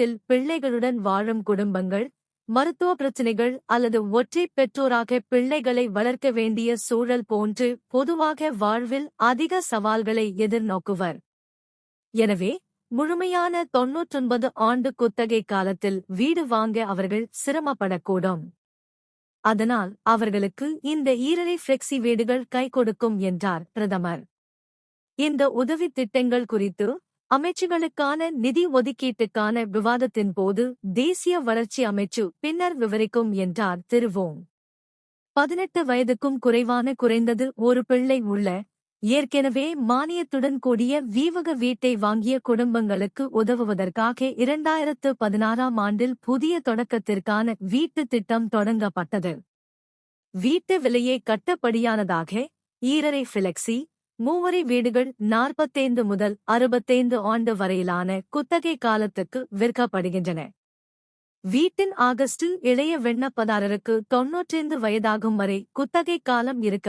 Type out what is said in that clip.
வீட்டில் பிள்ளைகளுடன் வாழும் குடும்பங்கள் மருத்துவ பிரச்சினைகள் அல்லது ஒற்றை பெற்றோராக பிள்ளைகளை வளர்க்க வேண்டிய சூழல் போன்று பொதுவாக வாழ்வில் அதிக சவால்களை எதிர்நோக்குவர். எனவே முழுமையான தொன்னூற்றொன்பது ஆண்டு குத்தகை காலத்தில் வீடு வாங்க அவர்கள் சிரமப்படக்கூடும். அதனால் அவர்களுக்கு இந்த ஈரலை ஃபிளெக்சி வீடுகள் கை கொடுக்கும் என்றார் பிரதமர். இந்த உதவித் திட்டங்கள் குறித்து அமைச்சுகளுக்கான நிதி ஒதுக்கீட்டுக்கான விவாதத்தின் போது தேசிய வளர்ச்சி அமைச்சு பின்னர் விவரிக்கும் என்றார் திருவோங் பதினெட்டு வயதுக்கும் குறைவான குறைந்தது ஒரு பிள்ளை உள்ள ஏற்கனவே மானியத்துடன் கூடிய வீவக வீட்டை வாங்கிய குடும்பங்களுக்கு உதவுவதற்காக இரண்டாயிரத்து பதினாறாம் ஆண்டில் புதிய தொடக்கத்திற்கான வீட்டு திட்டம் தொடங்கப்பட்டது. வீட்டு விலையை கட்டப்படியானதாக ஈரரை ஃபிளெக்சி மூவரி வீடுகள் நாற்பத்தைந்து முதல் அறுபத்தைந்து ஆண்டு வரையிலான குத்தகை காலத்துக்கு விற்கப்படுகின்றன. வீட்டின் ஆகஸ்டில் இளைய விண்ணப்பதாரருக்கு தொன்னூற்றைந்து வயதாகும் வரை குத்தகை காலம் இருக்க